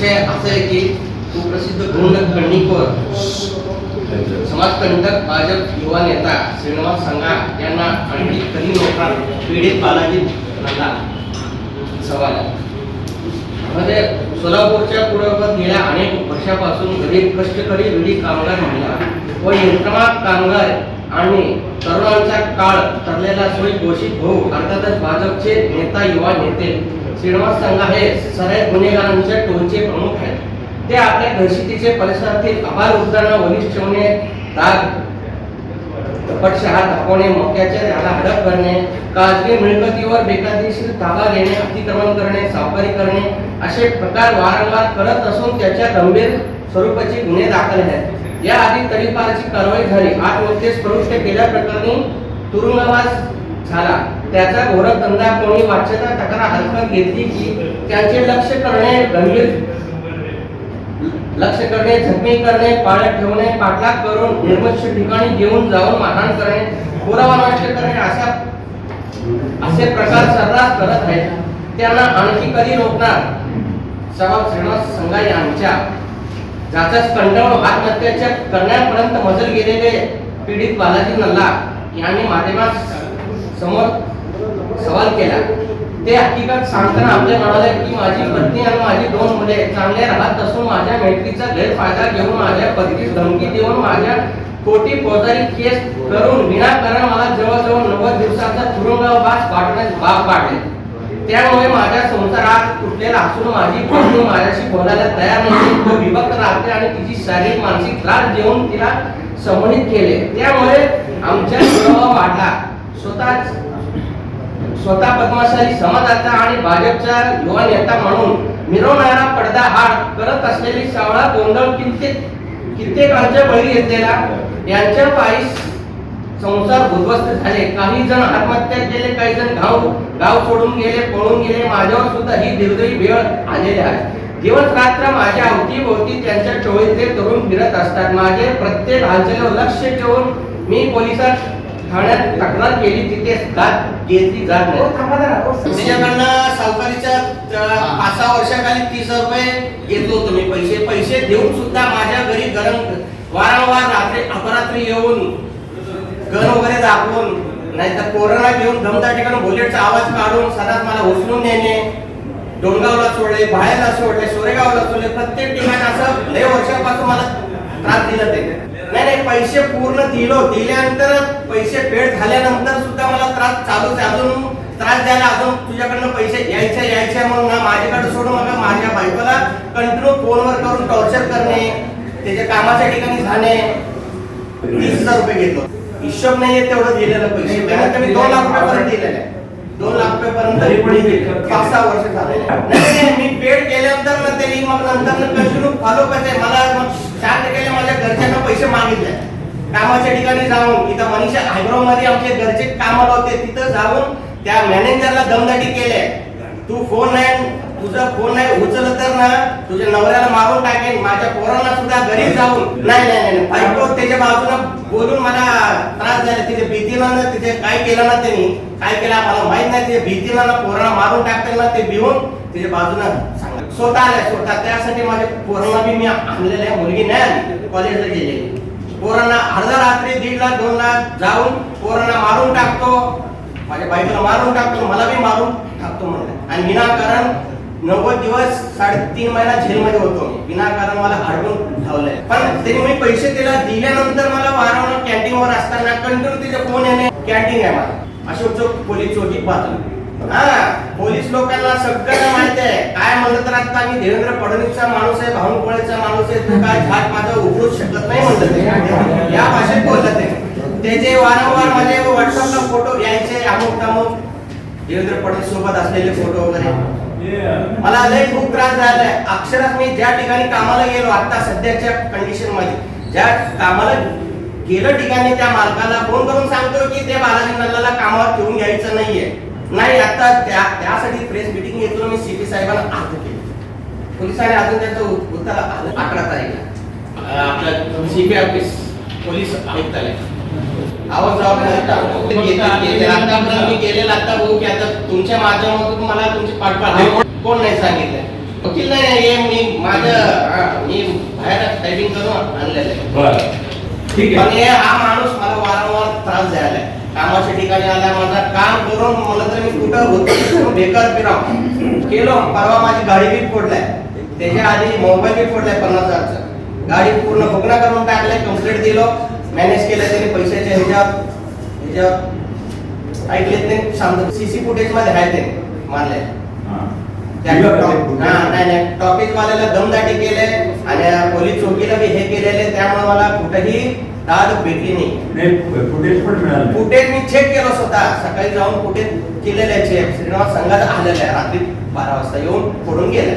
विषय असं आहे की सुप्रसिद्ध गुंड कणिकोर समाजकंटक भाजप युवा नेता श्रीनिवास संघा यांना आणखी कधी नोकरा पीडित बालाजी नंदा सवाल म्हणजे सोलापूरच्या पूर्वपत गेल्या अनेक वर्षापासून गरीब कष्टकरी विधी कामगार महिला व यंत्रमाग कामगार आणि तरुणांचा काळ ठरलेला सोयी घोषित होऊ अर्थातच भाजपचे नेता युवा नेते श्रीनिवास संघा हे सराईत गुन्हेगारांच्या टोलचे प्रमुख आहेत. ते आपल्या दहशतीचे परिसरातील अपार उत्पन्न वरिष्ठ ठेवणे दाग कपटशहा दाखवणे मोक्याच्या त्याला हडप करणे खाजगी मिळकतीवर बेकायदेशीर ताबा घेणे अतिक्रमण करणे सावकारी करणे असे प्रकार वारंवार करत असून त्याच्या गंभीर स्वरूपाचे गुन्हे दाखल आहेत. याआधी तडीपारची कारवाई झाली. आत्महत्येस प्रवृत्त केल्या प्रकरणी तुरुंगवास झाला. त्याचा धंदा कोणी वाच्यता तक्रार हरकत घेतली की त्यांचे लक्ष करणे गंभीर. लक्ष करणे जखमी करणे पाळत ठेवणे पाठलाग करून निर्मच्छ ठिकाणी घेऊन जाऊन मारहाण करणे पुरावा नष्ट करणे अशा असे प्रकार सर्रास करत आहेत. त्यांना आणखी कधी रोखणार? सभा श्रीनिवास संघा यांच्या ज्याचा कंटाळून आत्महत्याच्या करण्यापर्यंत मजल गेलेले पीडित बालाजी नल्ला यांनी माध्यमात समोर सवाल केला. ते हकीकत सांगताना आपल्या म्हणाले की माझी पत्नी आणि माझी दोन मुले चांगले राहत असून माझ्या मैत्रीचा गैरफायदा घेऊन माझ्या पत्नीस धमकी देऊन माझ्या कोटी फौजदारी केस करून विनाकारण मला जवळजवळ नव्वद दिवसाचा तुरुंगवास पाठवण्यास भाग पाडले. त्यामुळे माझ्या संसारात तुटलेला असून माझी पत्नी माझ्याशी बोलायला तयार नव्हती. तो विभक्त राहते आणि तिची शारीरिक मानसिक त्रास देऊन तिला संबोधित केले. त्यामुळे आमच्या वाढला. स्वतःच स्वतः पद्मशाली समाजाचा आणि भाजपचा युवा नेता म्हणून मिरवणारा पडदा हाड करत असलेली सावळा गोंधळ कित्येक कित्येकांच्या बळी घेतलेला यांच्या पायी संसार उद्ध्वस्त झाले. काही जण आत्महत्या केले काही जण गाव गाव सोडून गेले पळून गेले. माझ्यावर सुद्धा ही दुर्दैवी वेळ आलेली आहे. दिवस रात्र माझ्या अवतीभोवती त्यांच्या टोळीतले तरुण फिरत असतात. माझे प्रत्येक हालचालीवर लक्ष ठेवून मी पोलिसात ठाण्यात तक्रार केली तिथे दाद घेतली जात नाही. त्याच्याकडनं सावकारीच्या पाच सहा वर्षाखाली तीस हजार रुपये घेतलो होतो मी पैसे पैसे देऊन सुद्धा माझ्या घरी गरम वारंवार रात्री अपरात्री येऊन गन वगैरे दाखवून नाहीतर कोरोना घेऊन दमदा ठिकाणी बुलेटचा आवाज काढून सदाच मला उचलून नेणे डोंगावला सोडले बाहेरला सोडले सोरेगावला सोडले प्रत्येक ठिकाणी असं लय वर्षापासून मला त्रास दिला ते नाही नाही पैसे पूर्ण दिलो. दिल्यानंतर पैसे पेड झाल्यानंतर सुद्धा मला त्रास चालूच आहे. अजून त्रास द्यायला अजून तुझ्याकडनं पैसे यायचे यायचे म्हणून ना माझ्याकडे सोडून मग माझ्या बायकोला कंटिन्यू फोनवर करून टॉर्चर करणे त्याच्या कामाच्या ठिकाणी जाणे. तीस हजार रुपये घेतो. हिशोब नाहीये तेवढं दिलेलं पैसे. त्यानंतर मी दोन लाख रुपयापर्यंत दिलेलं आहे. दोन लाख रुपयापर्यंत पाच सहा वर्ष झाले मी पेड केल्यानंतर ना त्यांनी मग नंतर कंटिन्यू फॉलो करते. मला सात चार माझ्या घरच्यांना पैसे मागितले. कामाच्या ठिकाणी जाऊन इथं मनीषा हायब्रो मध्ये आमचे घरचे कामाला होते तिथं जाऊन त्या मॅनेजरला दमदाटी केले. तू फोन नाही तुझा फोन नाही उचलत तर ना तुझ्या नवऱ्याला मारून टाकेन माझ्या पोरांना सुद्धा घरी जाऊन. नाही नाही नाही त्याच्या बाजूला बोलून मला त्रास झाला. तिथे भीतीला ना तिथे काय केलं ना त्यांनी? काय केलं मला माहीत नाही. तिथे भीतीला ना पोरांना मारून टाकतील ना ते भिवून त्याच्या बाजूला सांगा स्वतः आल्या स्वतः. त्यासाठी माझ्या पोरांना बी मी आणलेल्या आहे. मुलगी नाही आली. कॉलेजला गेलेली. पोरांना अर्धा रात्री दीड लाख दोन लाख जाऊन पोरांना मारून टाकतो. माझ्या बायकोला मारून टाकतो. मला बी मारून टाकतो म्हणलं. आणि विनाकारण नव्वद दिवस साडेतीन महिना जेलमध्ये होतो. विनाकारण मला अडवून ठेवलंय पण त्यांनी मी पैसे तिला दिल्यानंतर मला वारंवार कॅन्टीन वर असताना कंटिन्यू तिचे फोन येणे कॅन्टीन आहे मला अशोक चौक पोलीस चौकी पाहतो. हा पोलीस लोकांना सगळ्यांना माहिती आहे. काय म्हणलं तर आता मी देवेंद्र फडणवीसचा माणूस आहे भावनकुळेचा माणूस आहे. काय झाट माझा उघडूच शकत नाही म्हणलं ते. या भाषेत बोलत ते. त्याचे वारंवार माझे व्हॉट्सअपला फोटो यायचे अमुक तमुक देवेंद्र फडणवीस सोबत असलेले फोटो वगैरे. मला लय खूप त्रास झालाय. अक्षरात मी ज्या ठिकाणी कामाला गेलो आता सध्याच्या कंडिशनमध्ये. ज्या कामाला गेलं ठिकाणी त्या मालकाला फोन करून सांगतो की ते बालाजी नल्लाला कामावर ठेवून घ्यायचं नाहीये. नाही आता त्या त्यासाठी प्रेस मिटिंग घेतलो मी सीपी साहेबांना अर्ज केली. पोलिसांनी अजून त्याचं उत- उत्तर आलं अकरा तारीखला. आपलं सीपी ऑफिस पोलीस आयुक्तालय. गेलेला आता बघू की आता तुमच्या माध्यमातून मला तुमची पाठपाठ कोण नाही सांगितलं वकील नाही हे मी माझं हा, मी बाहेर टायपिंग करून आणलेलं आहे. पण हे हा माणूस मला वारंवार त्रास द्यायला. कामाच्या ठिकाणी आला माझा काम करून मला तर मी कुठं होतो? बेकार फिराव? केलो परवा माझी गाडी बी फोडलाय. त्याच्या आधी मोबाईल बी फोडलाय पन्नास हजारचा. गाडी पूर्ण फुकणा करून टाकलाय कंप्लीट दिलो. मॅनेज केलं त्याने पैशाच्या ह्याच्यावर ह्याच्यावर ऐकलेत नाही सांगतो सीसी फुटेजमध्ये आहे ते नाही टॉपिक वाल्याला दमदाटी केले आणि पोलीस चौकीला बी हे केलेले त्यामुळे मला कुठेही दाद भेटली नाही. फुटेज पण मिळालं फुटेज मी चेक केलं स्वतः. सकाळी जाऊन फुटेज केलेले चेक श्रीनिवास संघात आलेला आहे रात्री बारा वाजता येऊन फोडून गेलाय.